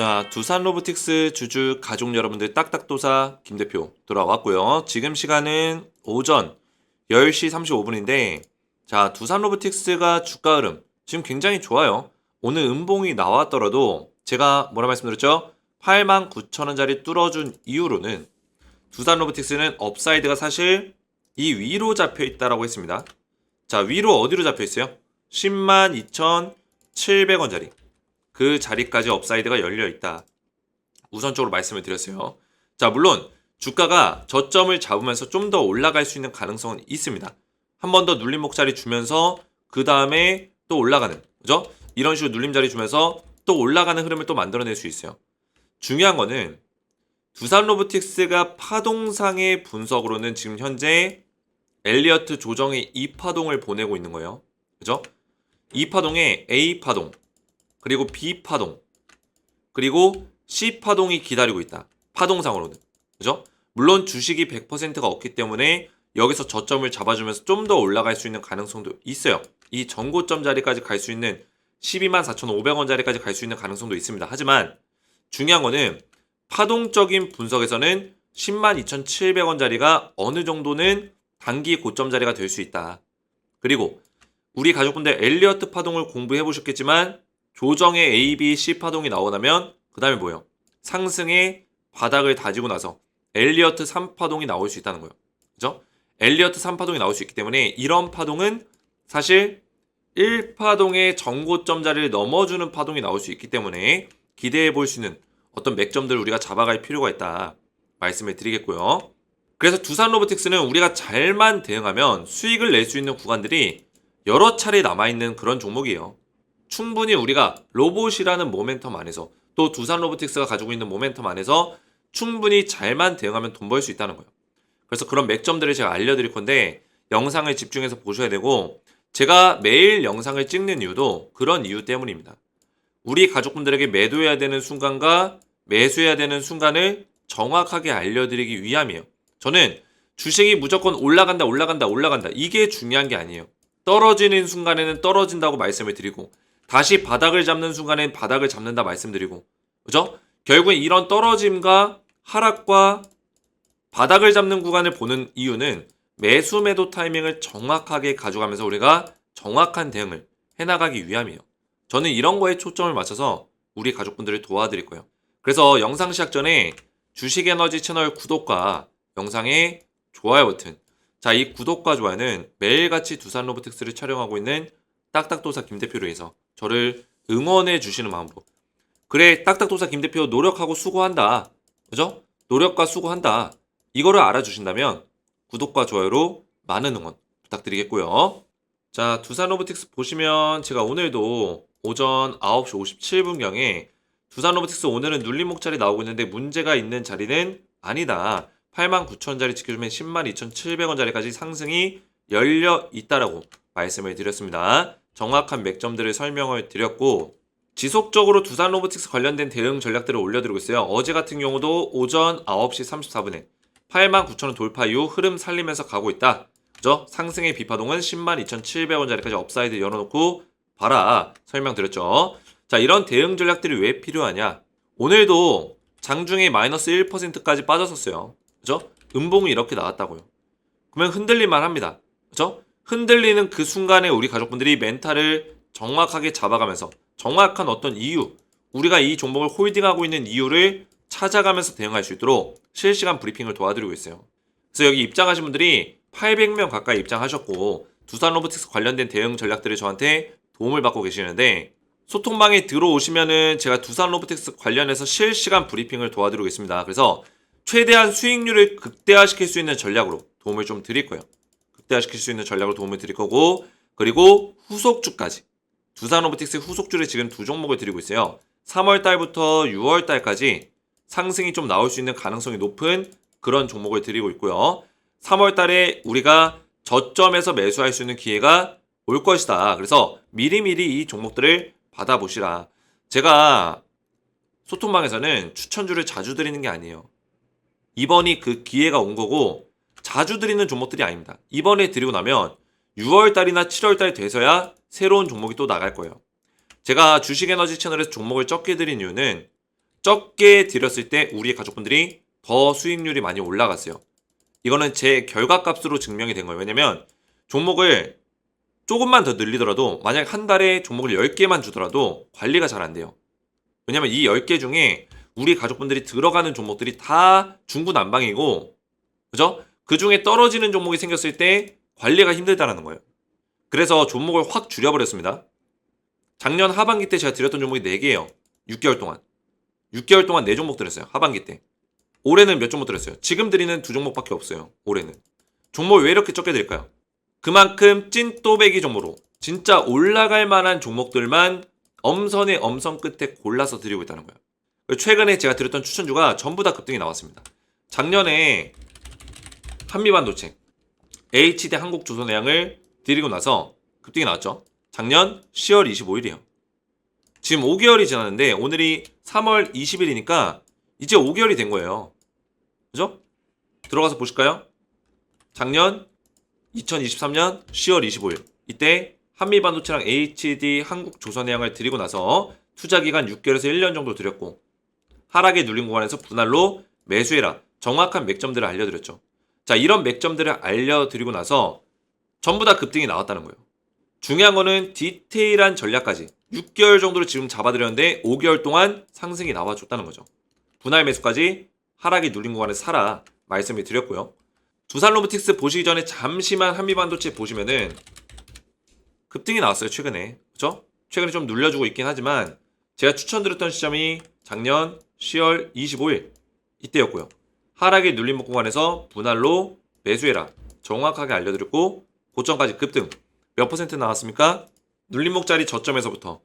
자, 두산 로보틱스 주주 가족 여러분들 딱딱도사 김 대표 돌아왔고요. 지금 시간은 오전 10시 35분인데 자, 두산 로보틱스가 주가 흐름 지금 굉장히 좋아요. 오늘 음봉이 나왔더라도 제가 뭐라 말씀드렸죠? 89,000원짜리 뚫어준 이후로는 두산 로보틱스는 업사이드가 사실 이 위로 잡혀 있다라고 했습니다. 자, 위로 어디로 잡혀 있어요? 102,700원짜리. 그 자리까지 업사이드가 열려 있다. 우선적으로 말씀을 드렸어요. 자, 물론 주가가 저점을 잡으면서 좀 더 올라갈 수 있는 가능성은 있습니다. 한 번 더 눌림 목 자리 주면서 그 다음에 또 올라가는, 그죠? 이런 식으로 눌림 자리 주면서 또 올라가는 흐름을 또 만들어낼 수 있어요. 중요한 거는 두산 로보틱스가 파동상의 분석으로는 지금 현재 엘리어트 조정의 이 파동을 보내고 있는 거예요. 그죠? 이 파동에 A 파동, 그리고 B 파동, 그리고 C 파동이 기다리고 있다. 파동상으로는. 그죠? 물론 주식이 100%가 없기 때문에 여기서 저점을 잡아주면서 좀 더 올라갈 수 있는 가능성도 있어요. 이 전고점 자리까지 갈 수 있는 12만 4,500원 자리까지 갈 수 있는 가능성도 있습니다. 하지만 중요한 거는 파동적인 분석에서는 10만 2,700원 자리가 어느 정도는 단기 고점 자리가 될 수 있다. 그리고 우리 가족분들 엘리어트 파동을 공부해 보셨겠지만 조정의 A, B, C 파동이 나오고 나면 그 다음에 뭐예요? 상승의 바닥을 다지고 나서 엘리어트 3파동이 나올 수 있다는 거예요. 그죠? 엘리어트 3파동이 나올 수 있기 때문에 이런 파동은 사실 1파동의 정고점 자리를 넘어주는 파동이 나올 수 있기 때문에 기대해 볼 수 있는 어떤 맥점들을 우리가 잡아갈 필요가 있다 말씀을 드리겠고요. 그래서 두산 로보틱스는 우리가 잘만 대응하면 수익을 낼 수 있는 구간들이 여러 차례 남아있는 그런 종목이에요. 충분히 우리가 로봇이라는 모멘텀 안에서 또 두산 로보틱스가 가지고 있는 모멘텀 안에서 충분히 잘만 대응하면 돈 벌 수 있다는 거예요. 그래서 그런 맥점들을 제가 알려드릴 건데 영상을 집중해서 보셔야 되고 제가 매일 영상을 찍는 이유도 그런 이유 때문입니다. 우리 가족분들에게 매도해야 되는 순간과 매수해야 되는 순간을 정확하게 알려드리기 위함이에요. 저는 주식이 무조건 올라간다, 올라간다, 올라간다. 이게 중요한 게 아니에요. 떨어지는 순간에는 떨어진다고 말씀을 드리고, 다시 바닥을 잡는 순간엔 바닥을 잡는다 말씀드리고, 그죠? 결국엔 이런 떨어짐과 하락과 바닥을 잡는 구간을 보는 이유는 매수 매도 타이밍을 정확하게 가져가면서 우리가 정확한 대응을 해나가기 위함이에요. 저는 이런 거에 초점을 맞춰서 우리 가족분들을 도와드릴 거예요. 그래서 영상 시작 전에 주식 에너지 채널 구독과 영상의 좋아요 버튼. 자, 이 구독과 좋아요는 매일같이 두산 로보틱스를 촬영하고 있는 딱딱도사 김 대표를 위해서 저를 응원해 주시는 마음으로. 그래, 딱딱도사 김 대표 노력하고 수고한다. 그죠? 노력과 수고한다. 이거를 알아주신다면 구독과 좋아요로 많은 응원 부탁드리겠고요. 자, 두산 로보틱스 보시면 제가 오늘도 오전 9시 57분경에 두산 로보틱스 오늘은 눌림 목 자리 나오고 있는데 문제가 있는 자리는 아니다. 89,000원짜리 지켜주면 102,700원짜리까지 상승이 열려 있다라고 말씀을 드렸습니다. 정확한 맥점들을 설명을 드렸고 지속적으로 두산 로보틱스 관련된 대응 전략들을 올려드리고 있어요. 어제 같은 경우도 오전 9시 34분에 89,000원 돌파 이후 흐름 살리면서 가고 있다. 그죠? 상승의 비파동은 102,700원짜리까지 업사이드 열어놓고 봐라 설명드렸죠. 자 이런 대응 전략들이 왜 필요하냐? 오늘도 장중에 마이너스 1%까지 빠졌었어요. 그죠? 음봉이 이렇게 나왔다고요. 그러면 흔들릴만 합니다. 그죠? 흔들리는 그 순간에 우리 가족분들이 멘탈을 정확하게 잡아가면서 정확한 어떤 이유, 우리가 이 종목을 홀딩하고 있는 이유를 찾아가면서 대응할 수 있도록 실시간 브리핑을 도와드리고 있어요. 그래서 여기 입장하신 분들이 800명 가까이 입장하셨고 두산 로보틱스 관련된 대응 전략들을 저한테 도움을 받고 계시는데 소통방에 들어오시면은 제가 두산 로보틱스 관련해서 실시간 브리핑을 도와드리고 있습니다. 그래서 최대한 수익률을 극대화시킬 수 있는 전략으로 도움을 좀 드릴 거예요. 극대화시킬 수 있는 전략으로 도움을 드릴 거고 그리고 후속주까지 두산 로보틱스 후속주를 지금 두 종목을 드리고 있어요. 3월 달부터 6월 달까지 상승이 좀 나올 수 있는 가능성이 높은 그런 종목을 드리고 있고요. 3월 달에 우리가 저점에서 매수할 수 있는 기회가 올 것이다. 그래서 미리미리 이 종목들을 받아보시라. 제가 소통방에서는 추천주를 자주 드리는 게 아니에요. 이번이 그 기회가 온 거고 자주 드리는 종목들이 아닙니다. 이번에 드리고 나면 6월 달이나 7월 달 돼서야 새로운 종목이 또 나갈 거예요. 제가 주식에너지 채널에서 종목을 적게 드린 이유는 적게 들였을 때 우리 가족분들이 더 수익률이 많이 올라갔어요. 이거는 제 결과값으로 증명이 된 거예요. 왜냐면 종목을 조금만 더 늘리더라도 만약 한 달에 종목을 10개만 주더라도 관리가 잘 안 돼요. 왜냐면 이 10개 중에 우리 가족분들이 들어가는 종목들이 다 중구난방이고 그죠? 그 중에 떨어지는 종목이 생겼을 때 관리가 힘들다라는 거예요. 그래서 종목을 확 줄여버렸습니다. 작년 하반기 때 제가 드렸던 종목이 4개예요. 6개월 동안. 6개월 동안 4종목 드렸어요. 하반기 때. 올해는 몇 종목 드렸어요? 지금 드리는 두 종목밖에 없어요. 올해는. 종목을 왜 이렇게 적게 드릴까요? 그만큼 찐 또배기 종목으로 진짜 올라갈 만한 종목들만 엄선의 엄선 끝에 골라서 드리고 있다는 거예요. 최근에 제가 드렸던 추천주가 전부 다 급등이 나왔습니다. 작년에 한미반도체, HD 한국조선해양을 드리고 나서 급등이 나왔죠. 작년 10월 25일이에요. 지금 5개월이 지났는데 오늘이 3월 20일이니까 이제 5개월이 된 거예요. 그죠? 들어가서 보실까요? 작년 2023년 10월 25일 이때 한미반도체랑 HD 한국조선해양을 드리고 나서 투자 기간 6개월에서 1년 정도 드렸고 하락에 눌린 구간에서 분할로 매수해라 정확한 맥점들을 알려드렸죠. 자 이런 맥점들을 알려드리고 나서 전부 다 급등이 나왔다는 거예요. 중요한 거는 디테일한 전략까지 6개월 정도를 지금 잡아드렸는데 5개월 동안 상승이 나와줬다는 거죠. 분할 매수까지 하락이 눌린 구간에 사라 말씀을 드렸고요. 두산 로보틱스 보시기 전에 잠시만 한미반도체 보시면은 급등이 나왔어요 최근에 그죠? 최근에 좀 눌려주고 있긴 하지만 제가 추천드렸던 시점이 작년 10월 25일 이때였고요. 하락이 눌린 구간에서 분할로 매수해라 정확하게 알려드렸고 고점까지 급등 몇 퍼센트 나왔습니까? 눌림목 자리 저점에서부터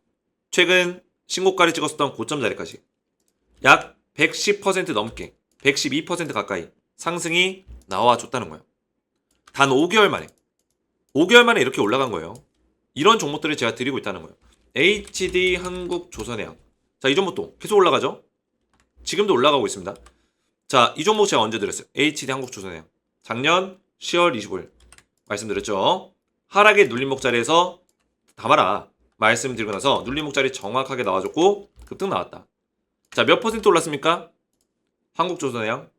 최근 신고가를 찍었었던 고점 자리까지 약 110% 넘게 112% 가까이 상승이 나와줬다는 거예요. 단 5개월 만에 5개월 만에 이렇게 올라간 거예요. 이런 종목들을 제가 드리고 있다는 거예요. HD 한국 조선해양 자 이 종목도 계속 올라가죠. 지금도 올라가고 있습니다. 자 이 종목 제가 언제 드렸어요? HD 한국 조선해양 작년 10월 25일 말씀드렸죠. 하락의 눌림목 자리에서 담아라 말씀드리고 나서 눌림목 자리 정확하게 나와줬고 급등 나왔다. 자 몇 퍼센트 올랐습니까? 한국조선해양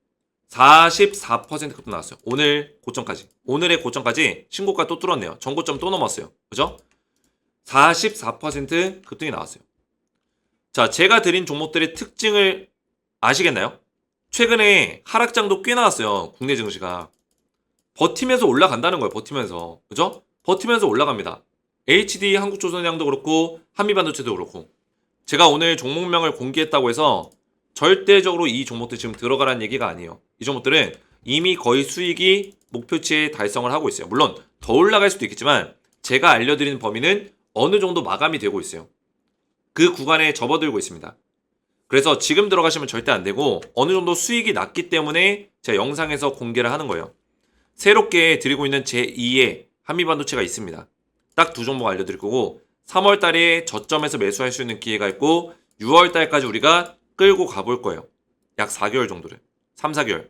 44% 급등 나왔어요. 오늘 고점까지. 오늘의 고점까지 신고가 또 뚫었네요. 전고점 또 넘었어요. 그죠? 44% 급등이 나왔어요. 자, 제가 드린 종목들의 특징을 아시겠나요? 최근에 하락장도 꽤 나왔어요. 국내 증시가. 버티면서 올라간다는 거예요. 버티면서. 그죠? 버티면서 올라갑니다. HD 한국조선해양도 그렇고 한미반도체도 그렇고. 제가 오늘 종목명을 공개했다고 해서 절대적으로 이 종목들 지금 들어가라는 얘기가 아니에요. 이 종목들은 이미 거의 수익이 목표치에 달성을 하고 있어요. 물론 더 올라갈 수도 있겠지만 제가 알려드리는 범위는 어느 정도 마감이 되고 있어요. 그 구간에 접어들고 있습니다. 그래서 지금 들어가시면 절대 안 되고 어느 정도 수익이 났기 때문에 제가 영상에서 공개를 하는 거예요. 새롭게 드리고 있는 제2의 한미반도체가 있습니다. 딱 두 종목 알려드릴 거고 3월 달에 저점에서 매수할 수 있는 기회가 있고 6월 달까지 우리가 끌고 가볼 거예요. 약 4개월 정도를. 3, 4개월.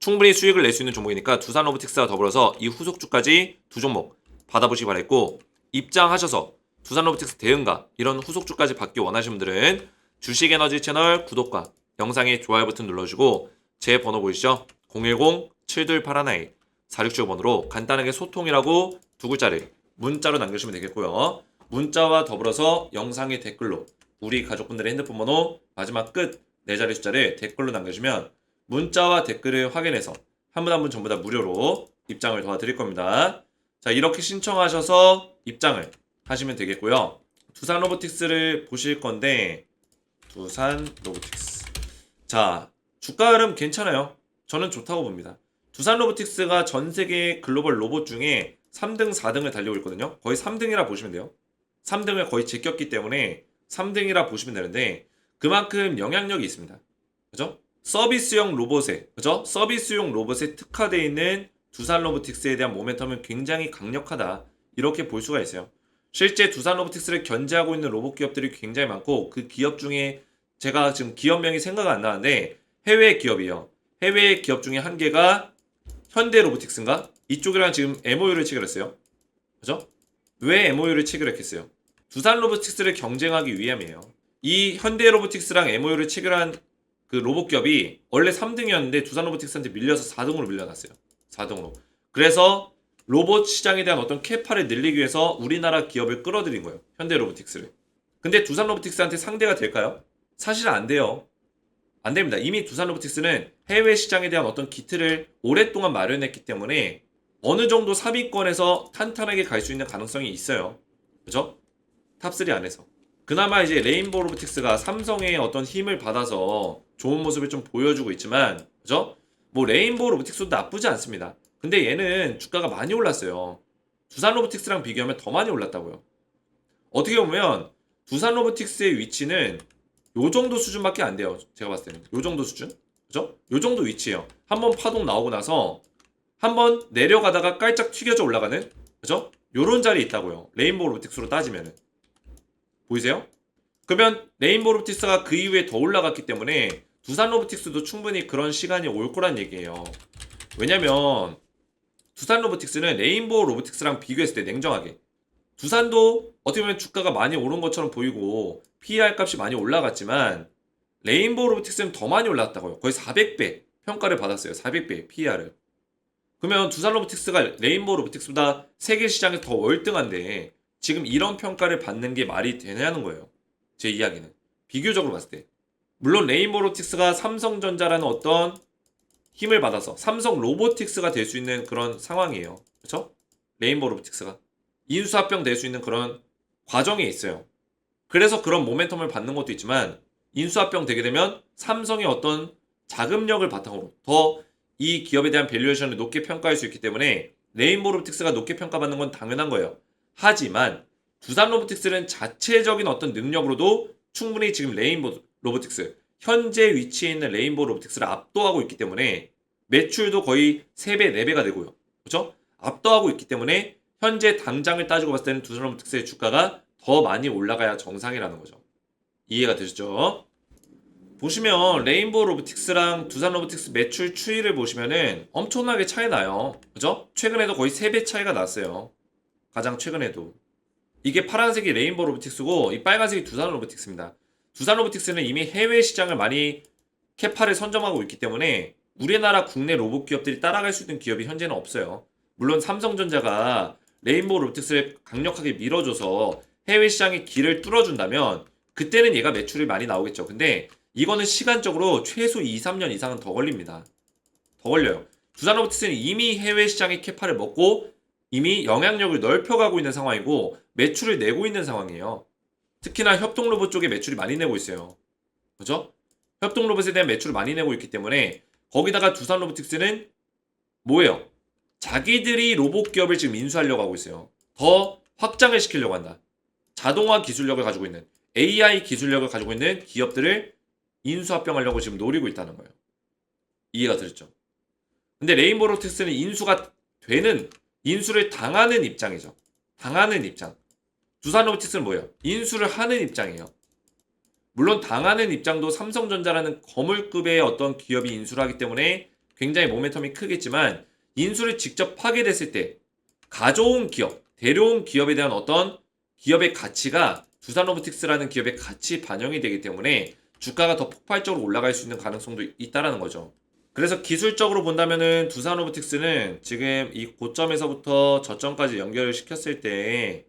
충분히 수익을 낼 수 있는 종목이니까 두산 로보틱스와 더불어서 이 후속주까지 두 종목 받아보시기 바랬고 입장하셔서 두산 로보틱스 대응가 이런 후속주까지 받기 원하시는 분들은 주식에너지 채널 구독과 영상에 좋아요 버튼 눌러주고 제 번호 보이시죠? 010-7281 4675 번호로 간단하게 소통이라고 두 글자를 문자로 남겨주시면 되겠고요. 문자와 더불어서 영상의 댓글로 우리 가족분들의 핸드폰 번호 마지막 끝 네 자리 숫자를 댓글로 남겨주면 문자와 댓글을 확인해서 한 분 한 분 전부 다 무료로 입장을 도와드릴 겁니다. 자 이렇게 신청하셔서 입장을 하시면 되겠고요. 두산 로보틱스를 보실 건데 두산 로보틱스 자 주가 흐름 괜찮아요. 저는 좋다고 봅니다. 두산 로보틱스가 전 세계 글로벌 로봇 중에 3등, 4등을 달리고 있거든요. 거의 3등이라 보시면 돼요. 3등을 거의 제꼈기 때문에 3등이라 보시면 되는데 그만큼 영향력이 있습니다. 그죠? 서비스용 로봇에 그죠? 서비스용 로봇에 특화되어 있는 두산 로보틱스에 대한 모멘텀은 굉장히 강력하다. 이렇게 볼 수가 있어요. 실제 두산 로보틱스를 견제하고 있는 로봇 기업들이 굉장히 많고 그 기업 중에 제가 지금 기업명이 생각 안 나는데 해외 기업이요. 해외 기업 중에 한 개가 현대 로보틱스인가? 이쪽이랑 지금 MOU를 체결했어요. 그죠? 왜 MOU를 체결했겠어요? 두산 로보틱스를 경쟁하기 위함이에요. 이 현대 로보틱스랑 MOU를 체결한 그 로봇 기업이 원래 3등이었는데 두산 로보틱스한테 밀려서 4등으로 밀려났어요. 4등으로. 그래서 로봇 시장에 대한 어떤 캐파를 늘리기 위해서 우리나라 기업을 끌어들인 거예요. 현대 로보틱스를. 근데 두산 로보틱스한테 상대가 될까요? 사실 안 돼요. 안 됩니다. 이미 두산 로보틱스는 해외 시장에 대한 어떤 기틀을 오랫동안 마련했기 때문에 어느 정도 삽입권에서 탄탄하게 갈 수 있는 가능성이 있어요. 그죠? 탑3 안에서. 그나마 이제 레인보우 로보틱스가 삼성의 어떤 힘을 받아서 좋은 모습을 좀 보여주고 있지만, 그죠? 뭐 레인보우 로보틱스도 나쁘지 않습니다. 근데 얘는 주가가 많이 올랐어요. 두산 로보틱스랑 비교하면 더 많이 올랐다고요. 어떻게 보면 두산 로보틱스의 위치는 요 정도 수준밖에 안 돼요. 제가 봤을 때는. 요 정도 수준? 그죠? 요 정도 위치예요. 한번 파동 나오고 나서 한번 내려가다가 깔짝 튀겨져 올라가는 그죠? 요런 자리 있다고요. 레인보우 로보틱스로 따지면은. 보이세요? 그러면 레인보우 로보틱스가 그 이후에 더 올라갔기 때문에 두산 로보틱스도 충분히 그런 시간이 올 거란 얘기예요. 왜냐면 두산 로보틱스는 레인보우 로보틱스랑 비교했을 때 냉정하게 두산도 어떻게 보면 주가가 많이 오른 것처럼 보이고 PER 값이 많이 올라갔지만 레인보우 로보틱스는 더 많이 올랐다고요. 거의 400배 평가를 받았어요. 400배 PER을. 그러면 두산 로보틱스가 레인보우 로보틱스보다 세계 시장에서 더 월등한데 지금 이런 평가를 받는 게 말이 되냐는 거예요. 제 이야기는. 비교적으로 봤을 때. 물론 레인보우 로보틱스가 삼성전자라는 어떤 힘을 받아서 삼성 로보틱스가 될 수 있는 그런 상황이에요. 그렇죠? 레인보우 로보틱스가 인수합병 될 수 있는 그런 과정에 있어요. 그래서 그런 모멘텀을 받는 것도 있지만 인수합병 되게 되면 삼성의 어떤 자금력을 바탕으로 더 이 기업에 대한 밸류에이션을 높게 평가할 수 있기 때문에 레인보우 로보틱스가 높게 평가받는 건 당연한 거예요. 하지만 두산 로보틱스는 자체적인 어떤 능력으로도 충분히 지금 레인보우 로보틱스 현재 위치에 있는 레인보우 로보틱스를 압도하고 있기 때문에 매출도 거의 3배, 4배가 되고요. 그렇죠? 압도하고 있기 때문에 현재 당장을 따지고 봤을 때는 두산 로보틱스의 주가가 더 많이 올라가야 정상이라는 거죠. 이해가 되시죠? 보시면 레인보우 로보틱스랑 두산 로보틱스 매출 추이를 보시면은 엄청나게 차이 나요. 그죠? 최근에도 거의 3배 차이가 났어요. 가장 최근에도. 이게 파란색이 레인보우 로보틱스고 이 빨간색이 두산 로보틱스입니다. 두산 로보틱스는 이미 해외 시장을 많이 캐파를 선점하고 있기 때문에 우리나라 국내 로봇 기업들이 따라갈 수 있는 기업이 현재는 없어요. 물론 삼성전자가 레인보우 로보틱스를 강력하게 밀어줘서 해외 시장의 길을 뚫어준다면 그때는 얘가 매출이 많이 나오겠죠. 근데 이거는 시간적으로 최소 2, 3년 이상은 더 걸립니다. 더 걸려요. 두산 로보틱스는 이미 해외 시장의 캐파를 먹고 이미 영향력을 넓혀가고 있는 상황이고 매출을 내고 있는 상황이에요. 특히나 협동 로봇 쪽에 매출이 많이 내고 있어요. 그죠? 협동 로봇에 대한 매출을 많이 내고 있기 때문에 거기다가 두산 로보틱스는 뭐예요? 자기들이 로봇 기업을 지금 인수하려고 하고 있어요. 더 확장을 시키려고 한다. 자동화 기술력을 가지고 있는 AI 기술력을 가지고 있는 기업들을 인수합병하려고 지금 노리고 있다는 거예요. 이해가 되셨죠? 근데 레인보우 로틱스는 인수가 되는 인수를 당하는 입장이죠. 당하는 입장. 두산 로보틱스는 뭐예요? 인수를 하는 입장이에요. 물론 당하는 입장도 삼성전자라는 거물급의 어떤 기업이 인수를 하기 때문에 굉장히 모멘텀이 크겠지만 인수를 직접 하게 됐을 때 가져온 기업, 데려온 기업에 대한 어떤 기업의 가치가 두산 로보틱스라는 기업의 가치 반영이 되기 때문에 주가가 더 폭발적으로 올라갈 수 있는 가능성도 있다라는 거죠. 그래서 기술적으로 본다면은 두산 로보틱스는 지금 이 고점에서부터 저점까지 연결을 시켰을 때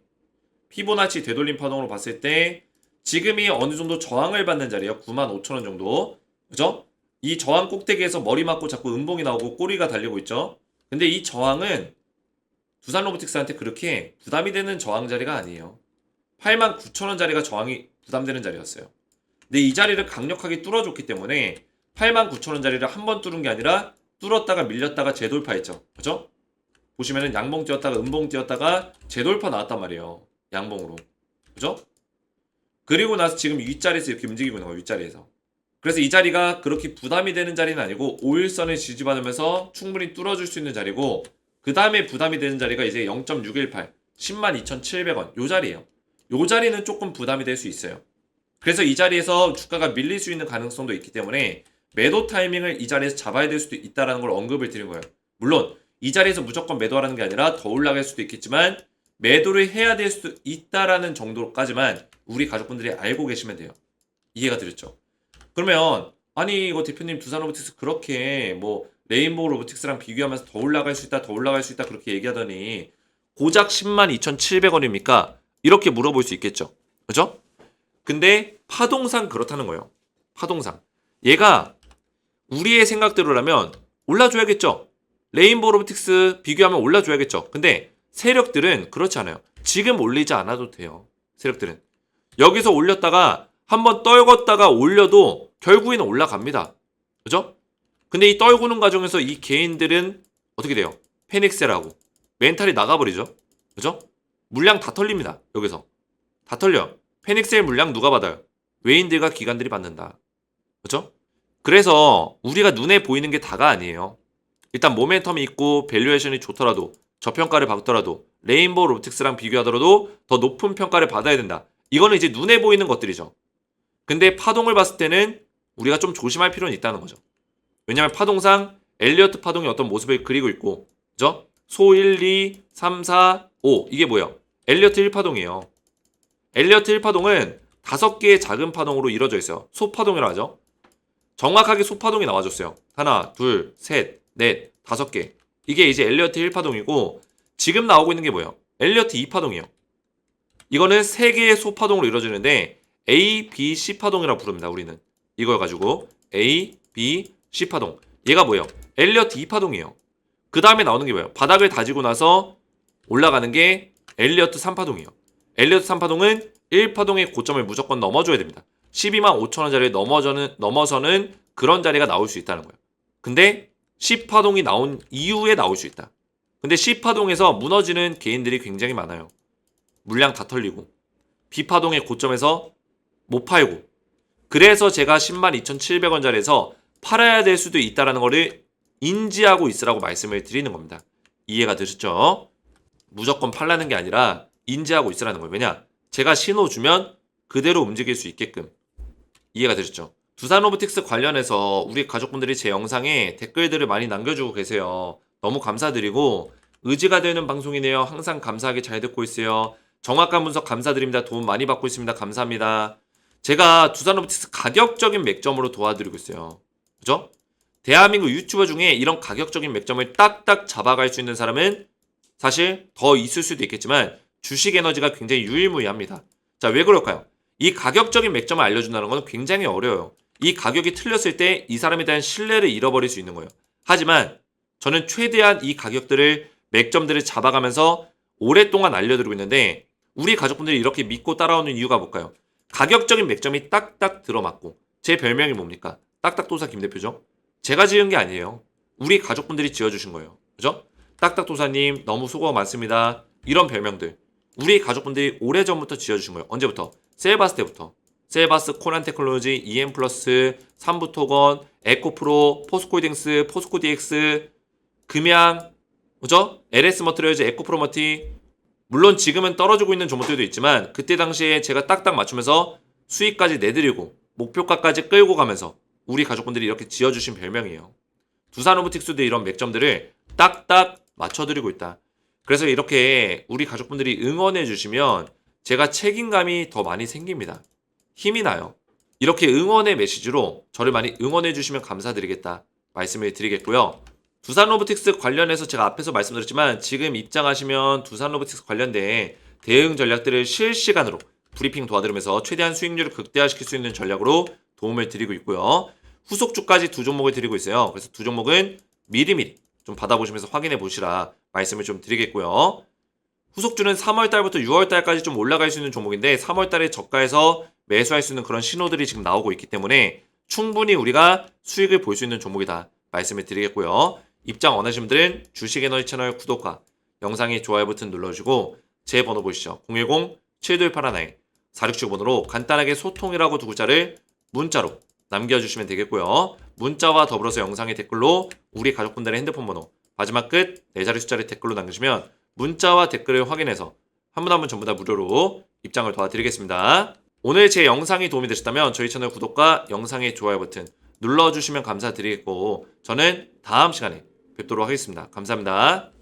피보나치 되돌림 파동으로 봤을 때 지금이 어느 정도 저항을 받는 자리예요. 95,000원 정도. 그죠? 이 저항 꼭대기에서 머리 맞고 자꾸 음봉이 나오고 꼬리가 달리고 있죠. 근데 이 저항은 두산 로보틱스한테 그렇게 부담이 되는 저항 자리가 아니에요. 89,000원 자리가 저항이 부담되는 자리였어요. 근데 이 자리를 강력하게 뚫어줬기 때문에 89,000원 자리를 한 번 뚫은 게 아니라 뚫었다가 밀렸다가 재돌파했죠. 그죠? 보시면은 양봉 뛰었다가 음봉 뛰었다가 재돌파 나왔단 말이에요. 양봉으로. 그죠? 그리고 나서 지금 윗자리에서 이렇게 움직이고 있는 거예요. 윗자리에서. 그래서 이 자리가 그렇게 부담이 되는 자리는 아니고 5일선을 지지받으면서 충분히 뚫어줄 수 있는 자리고 그 다음에 부담이 되는 자리가 이제 0.618 102,700원 요 자리예요. 요 자리는 조금 부담이 될 수 있어요. 그래서 이 자리에서 주가가 밀릴 수 있는 가능성도 있기 때문에 매도 타이밍을 이 자리에서 잡아야 될 수도 있다라는 걸 언급을 드린 거예요. 물론 이 자리에서 무조건 매도하라는 게 아니라 더 올라갈 수도 있겠지만 매도를 해야 될 수도 있다라는 정도까지만 우리 가족분들이 알고 계시면 돼요. 이해가 되셨죠? 그러면 아니 이거 대표님 두산 로보틱스 그렇게 뭐 레인보우 로보틱스랑 비교하면서 더 올라갈 수 있다 더 올라갈 수 있다 그렇게 얘기하더니 고작 10만 2,700원입니까? 이렇게 물어볼 수 있겠죠. 그죠? 근데 파동상 그렇다는 거예요. 파동상. 얘가 우리의 생각대로라면 올라줘야겠죠. 레인보우 로보틱스 비교하면 올라줘야겠죠. 근데 세력들은 그렇지 않아요. 지금 올리지 않아도 돼요. 세력들은. 여기서 올렸다가 한번 떨궜다가 올려도 결국에는 올라갑니다. 그죠? 근데 이 떨구는 과정에서 이 개인들은 어떻게 돼요? 패닉셀하고 멘탈이 나가버리죠. 그죠? 물량 다 털립니다. 여기서. 다 털려. 패닉셀 물량 누가 받아요? 외인들과 기관들이 받는다. 그죠? 그래서 우리가 눈에 보이는 게 다가 아니에요. 일단 모멘텀이 있고 밸류에이션이 좋더라도 저평가를 받더라도 레인보우 로틱스랑 비교하더라도 더 높은 평가를 받아야 된다. 이거는 이제 눈에 보이는 것들이죠. 근데 파동을 봤을 때는 우리가 좀 조심할 필요는 있다는 거죠. 왜냐하면 파동상 엘리어트 파동이 어떤 모습을 그리고 있고, 그죠? 소 1, 2, 3, 4, 5 이게 뭐예요? 엘리어트 1파동이에요. 엘리어트 1파동은 다섯 개의 작은 파동으로 이루어져 있어요. 소파동이라 하죠. 정확하게 소파동이 나와줬어요. 하나, 둘, 셋, 넷, 다섯 개. 이게 이제 엘리어트 1파동이고 지금 나오고 있는 게 뭐예요? 엘리어트 2파동이에요. 이거는 세 개의 소파동으로 이루어지는데 A, B, C 파동이라고 부릅니다. 우리는 이걸 가지고 A, B, C 파동. 얘가 뭐예요? 엘리어트 2파동이에요. 그 다음에 나오는 게 뭐예요? 바닥을 다지고 나서 올라가는 게 엘리어트 3파동이에요. 엘리어트 3파동은 1파동의 고점을 무조건 넘어줘야 됩니다. 12만 5천 원짜리 넘어서는, 넘어서는 그런 자리가 나올 수 있다는 거예요. 근데 10파동이 나온 이후에 나올 수 있다. 근데 10파동에서 무너지는 개인들이 굉장히 많아요. 물량 다 털리고 B파동의 고점에서 못 팔고 그래서 제가 10만 2,700원짜리에서 팔아야 될 수도 있다라는 거를 인지하고 있으라고 말씀을 드리는 겁니다. 이해가 되셨죠? 무조건 팔라는 게 아니라 인지하고 있으라는 거예요. 왜냐? 제가 신호 주면 그대로 움직일 수 있게끔 이해가 되셨죠? 두산 로보틱스 관련해서 우리 가족분들이 제 영상에 댓글들을 많이 남겨주고 계세요. 너무 감사드리고 의지가 되는 방송이네요. 항상 감사하게 잘 듣고 있어요. 정확한 분석 감사드립니다. 도움 많이 받고 있습니다. 감사합니다. 제가 두산 로보틱스 가격적인 맥점으로 도와드리고 있어요. 그죠? 대한민국 유튜버 중에 이런 가격적인 맥점을 딱딱 잡아갈 수 있는 사람은 사실 더 있을 수도 있겠지만 주식 에너지가 굉장히 유일무이합니다. 자, 왜 그럴까요? 이 가격적인 맥점을 알려준다는 건 굉장히 어려워요. 이 가격이 틀렸을 때 이 사람에 대한 신뢰를 잃어버릴 수 있는 거예요. 하지만 저는 최대한 이 가격들을 맥점들을 잡아가면서 오랫동안 알려드리고 있는데 우리 가족분들이 이렇게 믿고 따라오는 이유가 뭘까요? 가격적인 맥점이 딱딱 들어맞고 제 별명이 뭡니까? 딱딱도사 김 대표죠. 제가 지은 게 아니에요. 우리 가족분들이 지어주신 거예요. 그죠? 딱딱도사님 너무 수고가 많습니다. 이런 별명들 우리 가족분들이 오래전부터 지어주신 거예요. 언제부터? 셀바스 때부터. 셀바스, 코난 테크놀로지, EM 플러스, 삼부토건, 에코프로, 포스코이딩스, 포스코DX, 금양, 그죠? LS 머트리얼즈, 에코프로머티. 물론 지금은 떨어지고 있는 종목들도 있지만 그때 당시에 제가 딱딱 맞추면서 수익까지 내드리고 목표가까지 끌고 가면서 우리 가족분들이 이렇게 지어주신 별명이에요. 두산 로보틱스도 이런 맥점들을 딱딱 맞춰드리고 있다. 그래서 이렇게 우리 가족분들이 응원해 주시면 제가 책임감이 더 많이 생깁니다. 힘이 나요. 이렇게 응원의 메시지로 저를 많이 응원해 주시면 감사드리겠다 말씀을 드리겠고요. 두산 로보틱스 관련해서 제가 앞에서 말씀드렸지만 지금 입장하시면 두산 로보틱스 관련된 대응 전략들을 실시간으로 브리핑 도와드리면서 최대한 수익률을 극대화시킬 수 있는 전략으로 도움을 드리고 있고요. 후속주까지 두 종목을 드리고 있어요. 그래서 두 종목은 미리미리 좀 받아보시면서 확인해 보시라 말씀을 좀 드리겠고요. 후속주는 3월 달부터 6월 달까지 좀 올라갈 수 있는 종목인데 3월 달에 저가에서 매수할 수 있는 그런 신호들이 지금 나오고 있기 때문에 충분히 우리가 수익을 볼 수 있는 종목이다 말씀을 드리겠고요. 입장 원하시는 분들은 주식에너지 채널 구독과 영상에 좋아요 버튼 눌러주고 제 번호 보시죠. 010-7281 4675번으로 간단하게 소통이라고 두 글자를 문자로 남겨주시면 되겠고요. 문자와 더불어서 영상의 댓글로 우리 가족분들의 핸드폰 번호 마지막 끝 네 자리 숫자를 댓글로 남겨주시면 문자와 댓글을 확인해서 한 분 한 분 전부 다 무료로 입장을 도와드리겠습니다. 오늘 제 영상이 도움이 되셨다면 저희 채널 구독과 영상의 좋아요 버튼 눌러주시면 감사드리겠고 저는 다음 시간에 뵙도록 하겠습니다. 감사합니다.